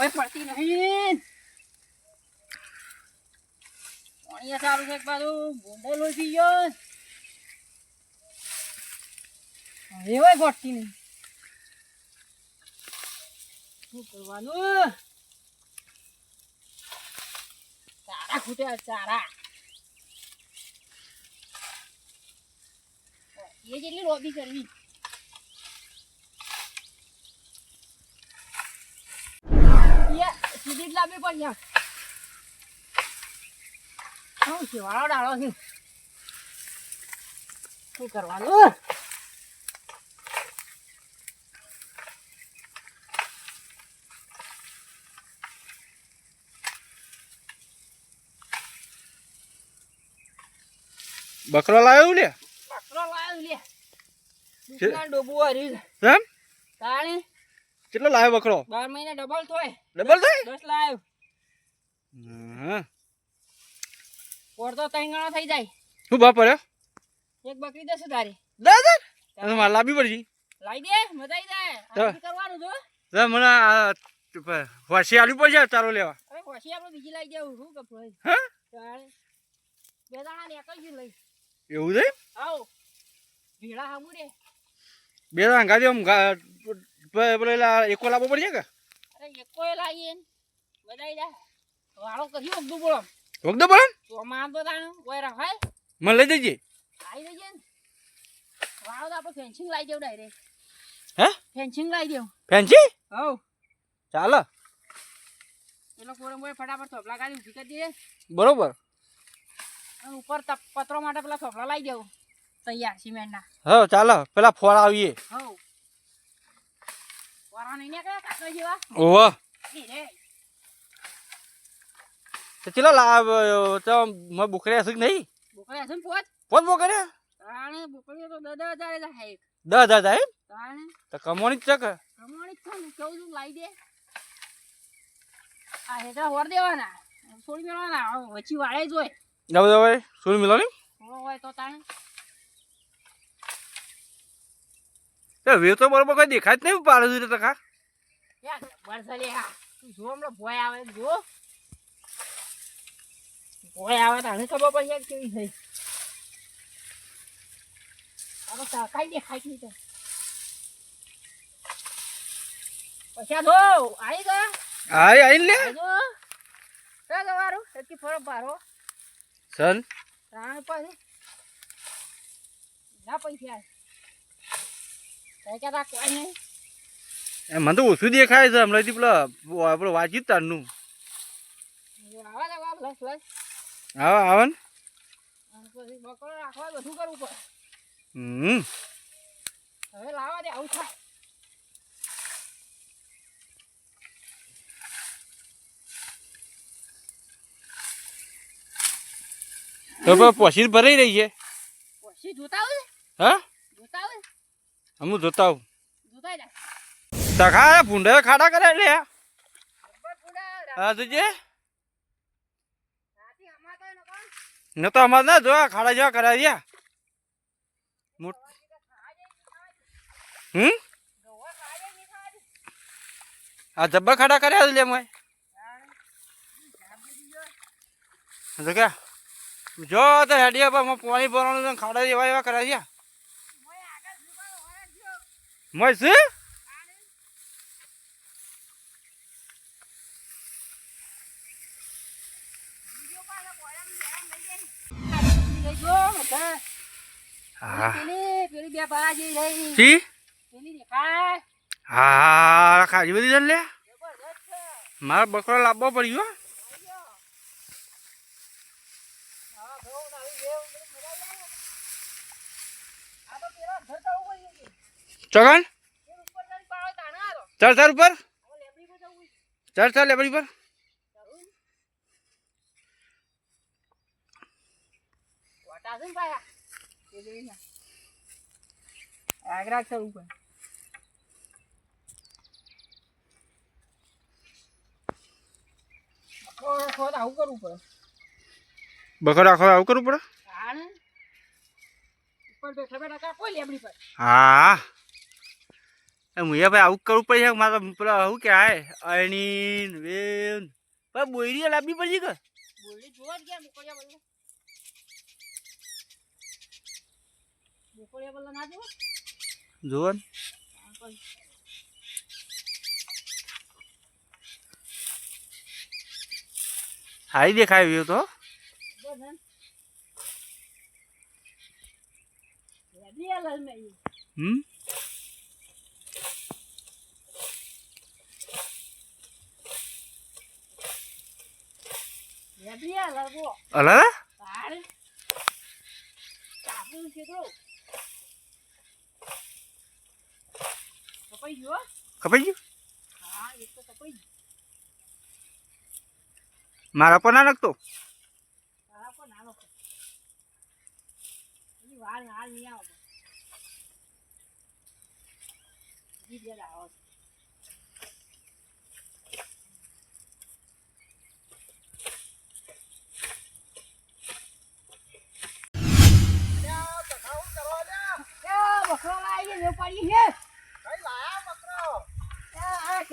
હવે પડતી નહીં પાણી સારું છે પાછું ગોંડલ પી ગયો હવે પડતી નહીં શું કરવાનું? ચારા ખૂટ્યા ચારા. એ જેટલી લોબી કરવી. સીધી જ લાવવી પડી યાર. શું છે? વાળો ડાળો છે. શું કરવાનું બકરો લાવ્યો લે બકરો લાવ્યો લે છે? દુકાન ડોબું હરી એમ તાણે કેટલો લાવ્યો બકરો 12 મહિને ડબલ થોય ડબલ થાય 10 લાવ્યો હા. પોર તો ત્રણ ગણો થઈ જાય. શું ભાવ પડ્યો એક બકરી દસ તારી દસ હજાર? તો મારે લાવી પડશે. લાવી દે મજા આવી જાય. કરવાનું જો. તો મને હોશી આલવી પડશે તારો લેવા. અરે ખોસી આપણે બીજી લઈ દેવું શું કપડો હા? બે દાણા નીકળજો લઈ. એવું છે આવો. ભીડા હામું રે. બે દાણા ગાડી આમ ગા- એલા પેલા એકો લાવવો પડશે કે? અરે એકોય લાવીએ ને બધાઈ જાય વાળો કર્યું અગદું બોલો? વખતો બોલો તો માન તો તાણે કોઈ રખાય મને લઈ દેજે આવી ને. વાળો તો આપણે ફેન્સિંગ લાવી દેવ ડાયરેક્ટ હે? ફેન્સિંગ લાવી દેવ. ફેન્સી હવ. ચાલો. પેલો કોરે મોરે ફટાફટ થોપલા ગાડી ઊભી કરી દે બરોબર. ઉપર પતરો માટે પેલા થોપલા લાવી દેવું. તૈયાર સિમેન્ટના. હા ચાલો. પેલા ફળ આવીએ. હવ. રે. તો ચલો લાવ તો મેં બુકરે હશે કે નહીં? બોકડે હશે પોત? પોત બોકરે તાણે બોકડીઓ તો દસ હજાર જાય એક. દસ હજાર થાય એમ? તાણે? તો કમોની જ છે કે? પ્રમાણિત છે ને કેવું છું લાવી દે. આ હેઠા હોર દેવાના. છોડી મેળવાના વચ્ચી વાળે જ હોય. જાવ જાવ ભાઈ શું મિલો ને થોડો હોય તો તાણે. તો વેવ તો બરોબર કોઈ દેખાય જ નહીં પાડે છે તો કા જો હમણાં ભોય આવે જો. ભોય આવે તાને ખબર પડશે કેવી થઈ. તો દેખાય નહીં તો પૈસા દો આવી ગયા. આઈ આઈ લે. ક્યાં ગવારું એટલી ફરો પારો સન. રાણ પાસે ના પૈસા કઈ કહેતા કોઈ નહીં એ મને તો ઓછું દેખાય છે હમણાંથી પેલા આપણે વાંચી તારનું હા દે વા પ્લસ પ્લસ આવે આવે ને. અને પછી બકરો રાખવા બધું કરવું પડે હમ. હવે લાવવા દે આવું થાય તો પછી ભરાઈ રહી છે? પછી જોતા હોય? હા? હું જોતા આવું. જોતા તખા ભૂંડે ખાડા કરે લે હા જોજે. ને તો અમારે ના જોયા ખાડા જેવા કરાવી હમ? આ જબ્બા ખાડા કર્યા લે કે જો તો હેડિયા પર પાણી ભરવાનું ખાડા એવા એવા કર્યા છે મોય આગળ દુકાન હોય જ બધા હા ખાજી બધી ને લે મારે બકરો લાવવો પડ્યો હા પાડો ચાર ચાર ઉપર ચાર લેબડી પર આગ્રા તો આવું કરવું પડે? તાણે ઉપર બેઠા બેઠા કોઈ લેબડી પર. હા. એ મુયા ભાઈ આવું કરવું પડશે મારે પેલા શું આય અણી વેન. ભાઈ બોયરી લાવવી પડશે કે? જોવા જ ગયા ના જોવા? હારી દેખાય વ્યૂ તો. હમ? અલા? તાર છે તો. કપાઈ ગયો કપાઈ ગયું? હા એક તો કપાઈ ગયો. મારા પર ના નાખતો? મારા પર છે વાર હાલ નહીં આવો. જી જરા આવો એ બકરો લાવી ગયો પડી છે એ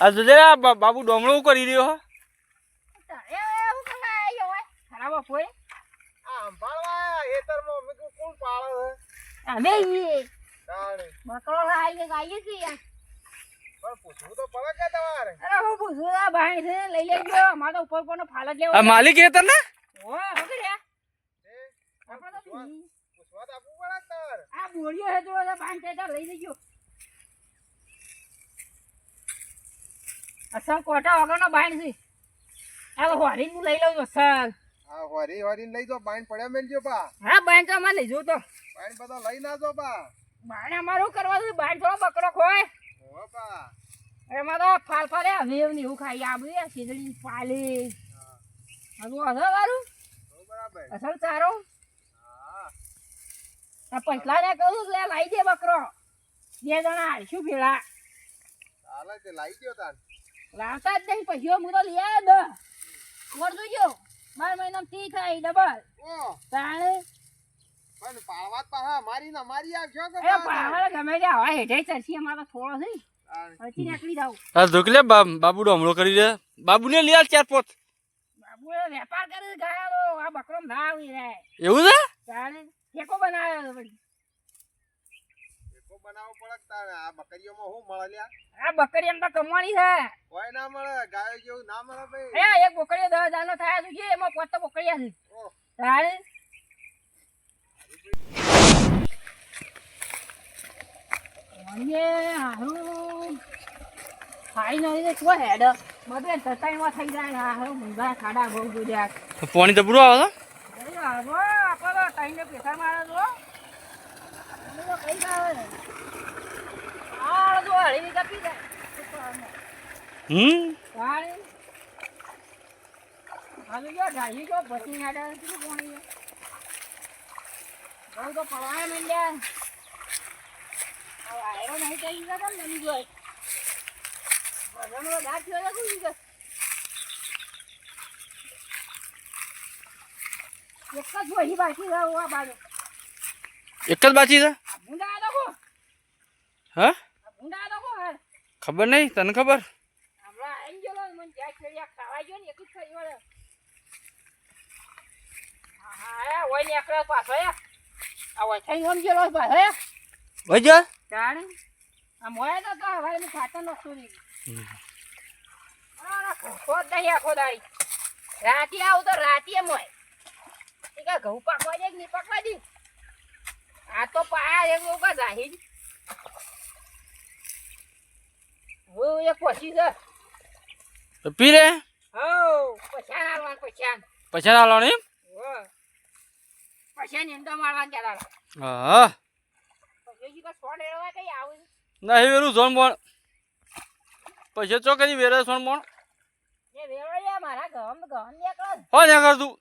આ બા- બાબુ ડોમણો કરી રહ્યો હો. તારે હું કરવા આવ્યો હોય. ખરાબ હોય અમે બકરો લાવી ગાઈએ છીએ તો પડે કે તમારે? અરે હું પૂછું આ ભાઈ છે લઈ લેજો. અમારે તો ઉપર પરનો ફાલ જ આ લેવો માલિક એ તને? આ બાંધ થાય તો લઈ લેજો. અસલ કોટા વગરનો બાઈન છે? આ હોરી હું લઈ લઉં છું અસલ. હા હોરી હોરી લઈ જો બાઈન પડ્યા મેલજો પા હા બાઈન તો અમારે લઈ જવું તો. બાઈન બધા લઈ ના જો પા બાઈન અમારું કરવા છે? બાઈન થોડો બકરો ખોય. હો પા એમાં તો ફાલ ફાલે વેવ ને એવું ખાઈ આબુ આ પાલી હજુ અસર બરાબર. અસલ ચારો હા. આ પૈસા ને કહું લે લાવી દે બકરો. બે જણા હાલશું ભેળા. ચાલે તે લાઈ દ્યો તાન લાવતા જ નહીં પૈસો હું તો લઈ આવ્યો દસ વર ગયો બાર મહિના ઠીક થાય ડબલ. ઓ. તાણે? પણ પાળવાત પાહા મારી ના મારી આવશો કે એ પાળવા ગમે તે હવા હેઠે ચરસી અમારો થોડો છે. પછી નીકળી જાવ આ ધોકલે બાબુ હમળો કરી દે. બાબુને લઈ આલ ચાર પોત. બાબુ એ વેપાર કરી ગાયો આ બકરો ના આવી રે એવું છે? તાણે ઠેકો બનાવ્યો વળી. પડે તારે? આ બકરીઓમાં શું મળે લ્યા? આ બકરી એમ તો કમાણી છે. કોઈ ના મળે? ગાયો જેવું ના મળે ભાઈ? એ એક બોકડીઓ દસ હજારનો થયા છે એમાં પોત તો બોકડીયા છે. ઓ મળીએ હારું. ખાઈ તો હેડ. બધે તતાઈમાં થઈ જાય હારું મુંગા ખાડા બહુ જોડ્યા પાણી તો પૂરું આવે આપણે તો ટાઈમને મારે તો કઈ હમ? એક જ બાકી છે? હા? ખબર નહીં તને ખબર? રાતે જ્યાં તો રાતી આવું તો રાતીએ મોય. ઘઉં પાકવા દે નહીં પાકવા દે આ તો પાયા એક લોકો જાહી હું એક પછી છે તો પી રે હો પછાણ આલવાન પછાણ પછી ના લાવણી એમ પછાણ તો મારવાન ચાલા હા ના વેરું વેલું જોન પૈસા પછી ચો કરી વેરે સોન મોણ એ વેવાળિયા મારા ગમ ગમ નીકળો હો ને કરતું